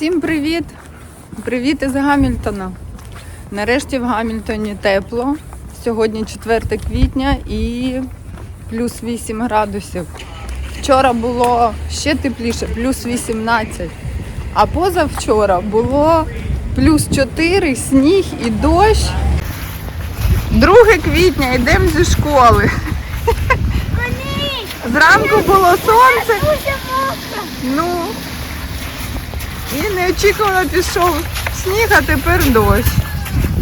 Всім привіт! Привіт із Гамільтона. Нарешті в Гамільтоні тепло. Сьогодні 4 квітня і плюс 8 градусів. Вчора було ще тепліше, плюс 18. А позавчора було плюс 4, сніг і дощ. 2 квітня йдемо зі школи. Зранку було сонце. Ну, і неочікувано пішов сніг, а тепер дощ.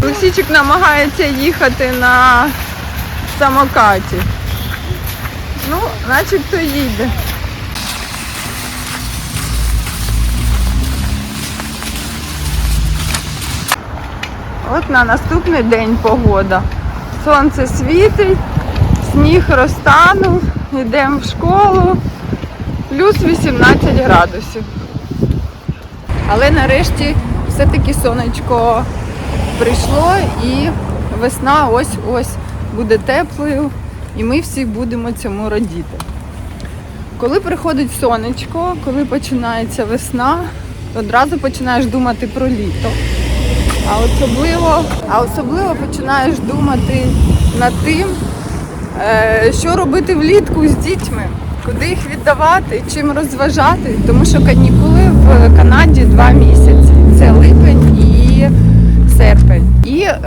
Олексійчик намагається їхати на самокаті. Ну, начебто їде. От на наступний день погода. Сонце світить, сніг розтанув, йдемо в школу, плюс 18 градусів. Але нарешті все-таки сонечко прийшло і весна ось-ось буде теплою, і ми всі будемо цьому радіти. Коли приходить сонечко, коли починається весна, одразу починаєш думати про літо. А особливо, а особливо починаєш думати над тим, е, що робити влітку з дітьми, куди їх віддавати, чим розважати, тому що канікули в Канаді два місяці. Це липень і серпень. І е,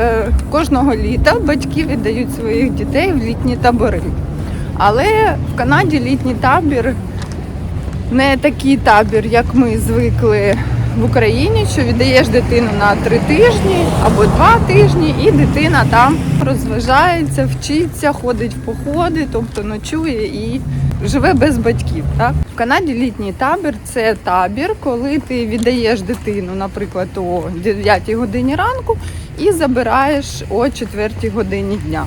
кожного літа батьки віддають своїх дітей в літні табори. Але в Канаді літній табір не такий табір, як ми звикли в Україні, що віддаєш дитину на три тижні або два тижні, і дитина там розважається, вчиться, ходить в походи, тобто ночує і живе без батьків. Так? В Канаді літній табір це табір, коли ти віддаєш дитину, наприклад, о 9 годині ранку і забираєш о 4 годині дня.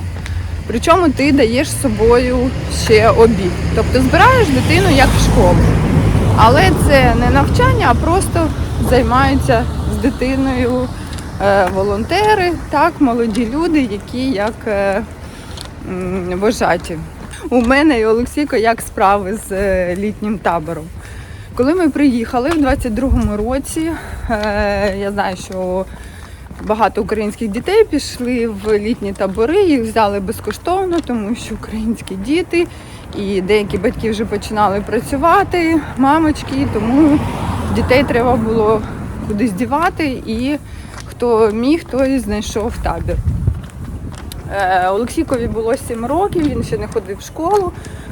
Причому ти даєш з собою ще обід. Тобто збираєш дитину як в школу. Але це не навчання, а просто займаються з дитиною е, волонтери, так, молоді люди, які як е, вожаті. У мене і Олексійко як справи з е, літнім табором. Коли ми приїхали в 22-му році, я знаю, що багато українських дітей пішли в літні табори, їх взяли безкоштовно, тому що українські діти і деякі батьки вже починали працювати, мамочки, тому дітей треба було кудись дівати, і хто міг, той знайшов табір. Е, Олексійкові було 7 років, він ще не ходив в школу,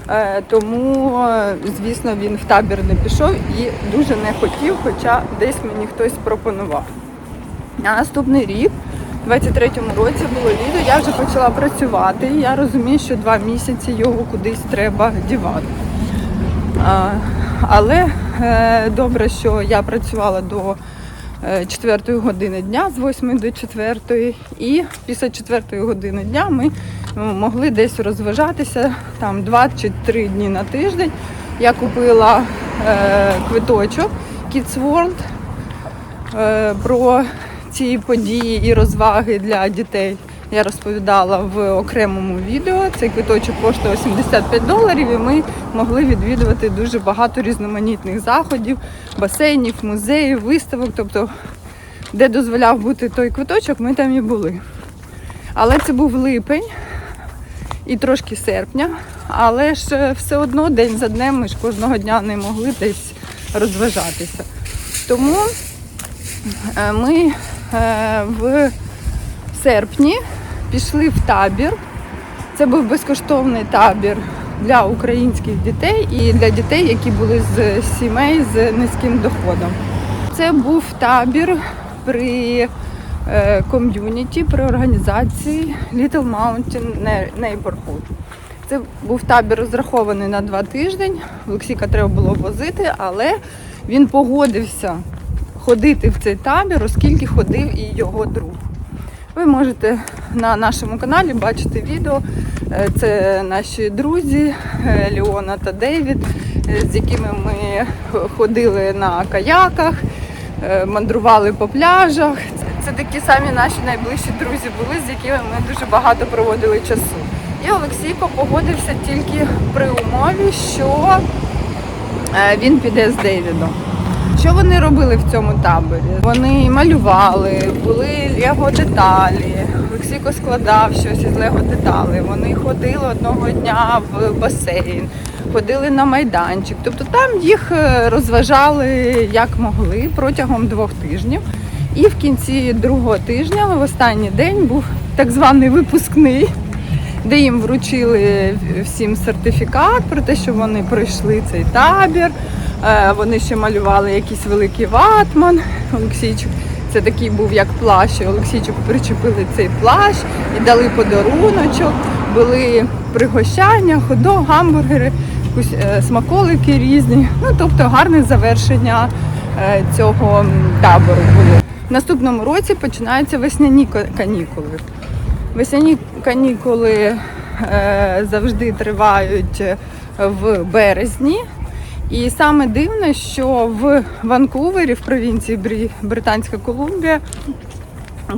е, тому, звісно, він в табір не пішов і дуже не хотів, хоча десь мені хтось пропонував. На наступний рік, у 23-му році було літо, я вже почала працювати. Я розумію, що два місяці його кудись треба дівати. Але е, добре, що я працювала до 4 години дня, з 8 до 4, і після 4 години дня ми ну, могли десь розважатися там 2 чи 3 дні на тиждень. Я купила е, квиточок Kids World е, про ці події і розваги для дітей. Я розповідала в окремому відео. Цей квиточок коштує 85 доларів, і ми могли відвідувати дуже багато різноманітних заходів, басейнів, музеїв, виставок. Тобто, де дозволяв бути той квиточок, ми там і були. Але це був липень і трошки серпня. Але ж все одно день за днем ми ж кожного дня не могли десь розважатися. Тому е, ми е, в серпні пішли в табір. Це був безкоштовний табір для українських дітей і для дітей, які були з сімей з низьким доходом. Це був табір при е, ком'юніті, при організації Little Mountain Neighborhood. Це був табір розрахований на два тижні. Олексійка треба було возити, але він погодився ходити в цей табір, оскільки ходив і його друг. Ви можете на нашому каналі бачити відео. Е, Це наші друзі е, Леона та Дейвід, е, з якими ми ходили на каяках, мандрували по пляжах. Це- такі самі наші найближчі друзі були, з якими ми дуже багато проводили часу. І Олексійко погодився тільки при умові, що він піде з Дейвідом. Що вони робили в цьому таборі? Вони малювали, були лего деталі. Олексійко складав щось із лего деталей. Вони ходили одного дня в басейн, ходили на майданчик. Тобто там їх е, розважали як могли протягом двох тижнів. І в кінці другого тижня, в останній день, був так званий випускний, де їм вручили всім сертифікат про те, що вони пройшли цей табір. Е, Вони ще малювали якийсь великий ватман. Олексійчик, це такий був як плащ. і Олексійчику причепили цей плащ і дали подаруночок. Були пригощання, ходок, гамбургери, е, смаколики різні. Ну тобто гарне завершення е, цього табору було. В наступному році починаються весняні канікули. Весняні канікули завжди тривають в березні. І саме дивне, що в Ванкувері, в провінції Британська Колумбія,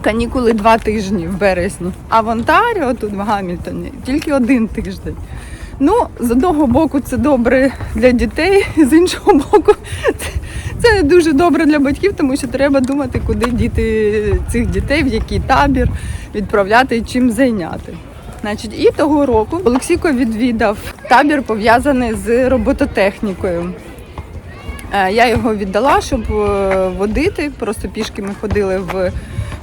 канікули два тижні в березні. А в Онтаріо, тут в Гамільтоні, тільки один тиждень. Ну, з одного боку, це добре для дітей, з іншого боку, це, це дуже добре для батьків, тому що треба думати, куди діти цих дітей, в який табір відправляти і чим зайняти. Значить, і того року Олексійко відвідав табір пов'язаний з робототехнікою. Е, Я його віддала, щоб е, водити. Просто пішки ми ходили в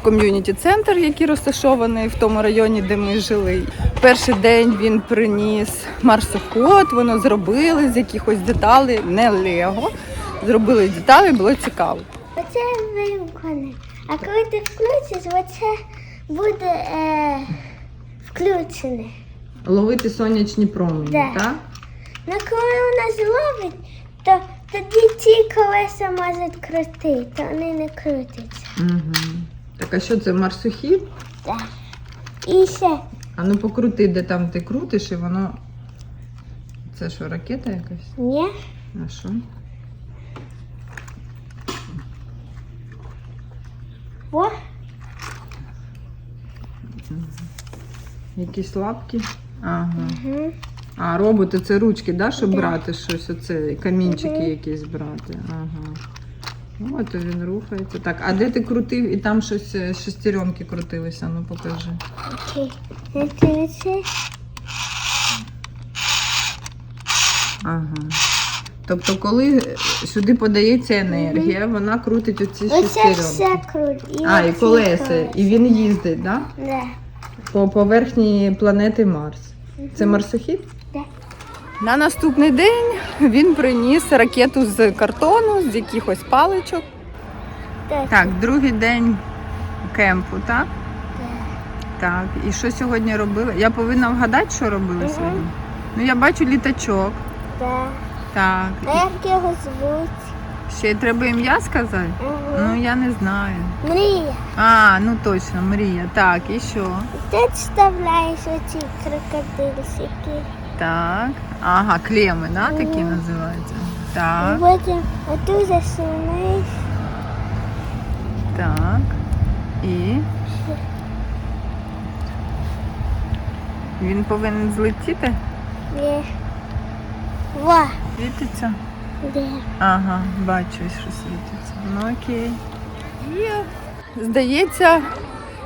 ком'юніті центр, який розташований в тому районі, де ми жили. Перший день він приніс марсоход, воно зробили з якихось деталей, не лего. Зробили деталі, було цікаво. Оце вимкне. А коли ти включиш, оце буде е, включене. Ловити сонячні промені, Да. так? Ну коли вона зловить, то тоді ті колеса можуть крутити, то вони не крутяться. Угу. Так, а що це марсохід? Так. І ще А ну покрути, де там ти крутиш, і воно. Це що, ракета якась? ні. А що? О, Якісь лапки? Ага. угу. А, роботи це ручки, да, щоб Да. брати щось, оце камінчики якісь брати. Ага. О, то він рухається. Так, а де ти крутив і там щось е, шестеренки крутилися? Ну покажи. окей. Ага. Тобто, коли е, сюди подається енергія, вона крутить оці Оце шестеренки. все круть. А, і колеса. І він їздить, да? Да. По поверхні планети Марс. Це марсохід? Да. На наступний день він приніс ракету з картону, з якихось паличок. Так. Так, другий день кемпу, так? Так. І що сьогодні робили? Я повинна вгадати, що робили сьогодні. Ну, я бачу літачок. Да. Так. А як його звуть? Ще й треба ім'я сказати? Угу. Ну, я не знаю. Мрія. А, ну точно, мрія. Так, і що? Ти вставляєш оці крокодильчики. Так. Ага, клеми, да, такі Мгм. називаються. Так, Потім оту засунеш. так. І він повинен злетіти? Є. Ва. Світиться? Де? Ага, бачу, що світиться. Ну окей. Є. Здається,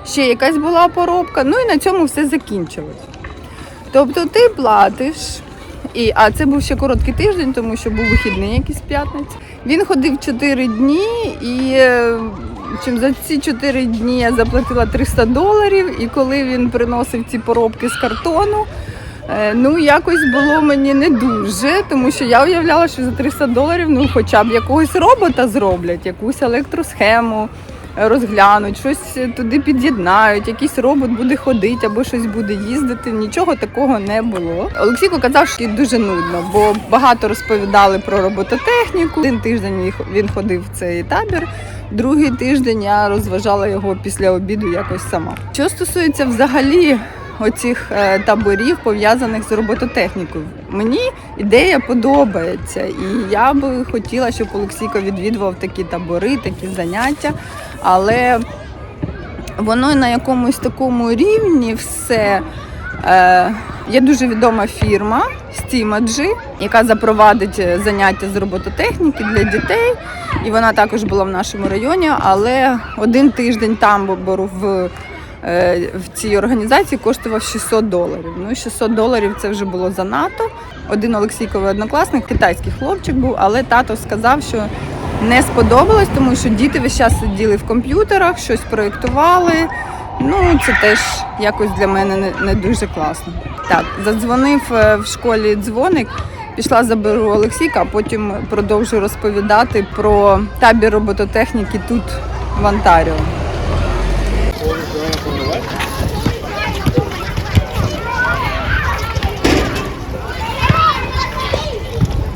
ще якась була поробка. Ну і на цьому все закінчилось. Тобто ти платиш, і, а це був ще короткий тиждень, тому що був вихідний якийсь п'ятниць. Він ходив 4 дні, і е, чим за ці 4 дні я заплатила 300 доларів. І коли він приносив ці поробки з картону, Ну, якось було мені не дуже, тому що я уявляла, що за 300 доларів ну, хоча б якогось робота зроблять, якусь електросхему е, розглянуть, щось туди під'єднають, якийсь робот буде ходити або щось буде їздити. Нічого такого не було. Олексійко казав, що дуже нудно, бо багато розповідали про робототехніку. Один тиждень він ходив в цей табір. Другий тиждень я розважала його після обіду якось сама. Що стосується взагалі оцих е, таборів, пов'язаних з робототехнікою. Мені ідея подобається, і я би хотіла, щоб Олексійко відвідував такі табори, такі заняття, але воно на якомусь такому рівні все. Е, Є дуже відома фірма Steamagy, яка запровадить е, заняття з робототехніки для дітей. І вона також була в нашому районі, але один тиждень тамбору в, в цій організації коштував 600 доларів. Ну, 600 доларів це вже було занадто. Один Олексійковий однокласник, китайський хлопчик був, але тато сказав, що не сподобалось, тому що діти весь час сиділи в комп'ютерах, щось проєктували. Ну, це теж якось для мене не, не дуже класно. Так, задзвонив е, в школі дзвоник, пішла заберу Олексійка, а потім продовжу розповідати про табір робототехніки тут, в Онтаріо.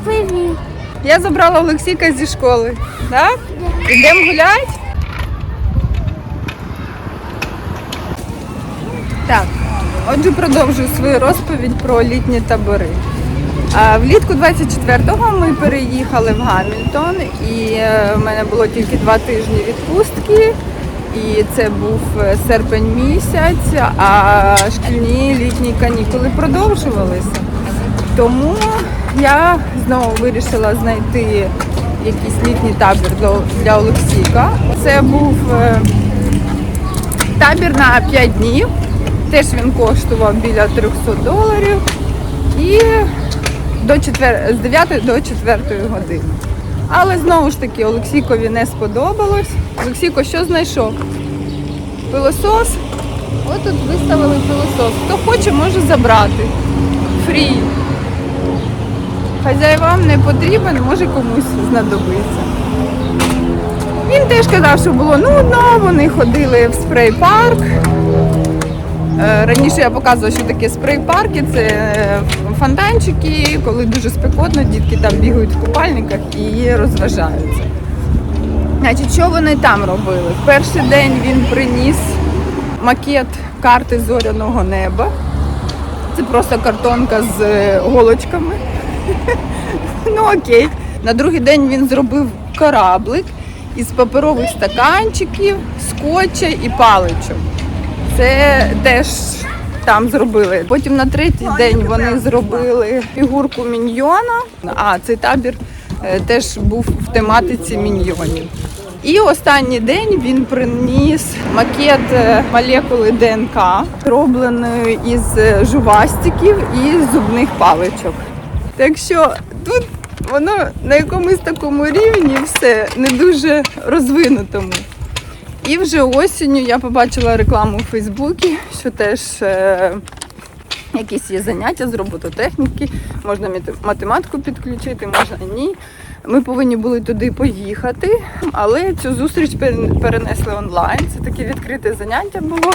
Привіт. Я забрала Олексійка зі школи. Так? Ідемо гуляти? Так, отже, продовжую свою розповідь про літні табори. Влітку 24-го ми переїхали в Гамільтон, і е, в мене було тільки два тижні відпустки. І це був е, серпень місяць, а шкільні літні канікули продовжувалися. Тому я знову вирішила знайти якийсь літній табір для, Олексійка. Це був е, табір на 5 днів. Теж він коштував біля 300 доларів. І до четвер... з 9 до 4 години. Але знову ж таки Олексійкові не сподобалось. Олексійко, що знайшов? Пилосос. От тут виставили пилосос. Хто хоче, може забрати. Фрі. Хазяївам не потрібен, може комусь знадобиться. Він теж казав, що було нудно, вони ходили в спрей-парк. Е, Раніше я показувала, що таке спрей-парки, це е, фонтанчики, коли дуже спекотно, дітки там бігають в купальниках і розважаються. Значить, що вони там робили? Перший день він приніс макет карти зоряного неба. Це просто картонка з е, голочками. Ну окей. На другий день він зробив кораблик із паперових стаканчиків, скотча і паличок. Це теж там зробили. Потім на третій день вони зробили фігурку міньйона. А цей табір е, теж був в тематиці міньйонів. І останній день він приніс макет е, молекули ДНК, зробленої із е, жувастиків і зубних паличок. Так що тут воно на якомусь такому рівні все не дуже розвинутому. І вже осінню я побачила рекламу у Фейсбуці, що теж е, якісь є заняття з робототехніки, можна математику підключити, можна ні. Ми повинні були туди поїхати, але цю зустріч перенесли онлайн. Це таке відкрите заняття було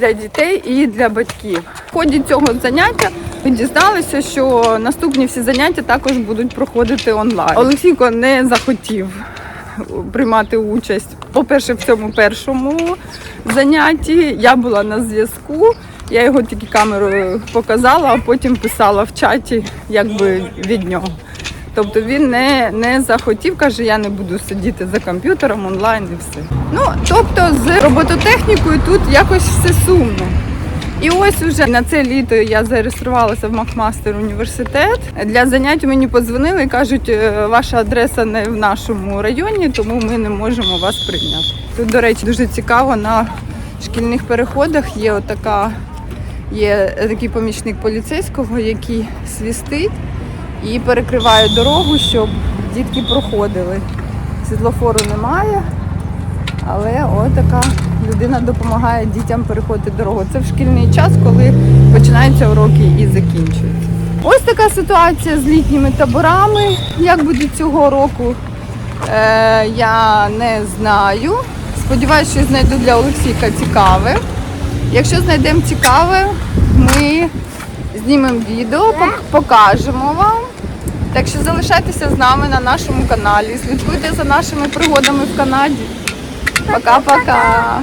для дітей і для батьків. В ході цього заняття дізналися, що наступні всі заняття також будуть проходити онлайн. Олексійко не захотів приймати участь. По-перше, в цьому першому занятті я була на зв'язку. Я його тільки камерою показала, а потім писала в чаті якби від нього. Тобто він не, не захотів, каже, я не буду сидіти за комп'ютером онлайн і все. Ну, тобто з робототехнікою тут якось все сумно. І ось уже на це літо я зареєструвалася в Макмастер університет. Для занять мені подзвонили і кажуть, «Е, ваша адреса не в нашому районі, тому ми не можемо вас прийняти. Тут, до речі, дуже цікаво на шкільних переходах є отака, є такий помічник поліцейського, який свістить і перекриває дорогу, щоб дітки проходили. Світлофору немає, але отака людина допомагає дітям переходити дорогу. Це в шкільний час, коли починаються уроки і закінчуються. Ось така ситуація з літніми таборами. Як буде цього року, е, я не знаю. Сподіваюся, що знайду для Олексійка цікаве. Якщо знайдемо цікаве, ми знімемо відео, покажемо вам. Так що залишайтеся з нами на нашому каналі, слідкуйте за нашими пригодами в Канаді. Пока-пока.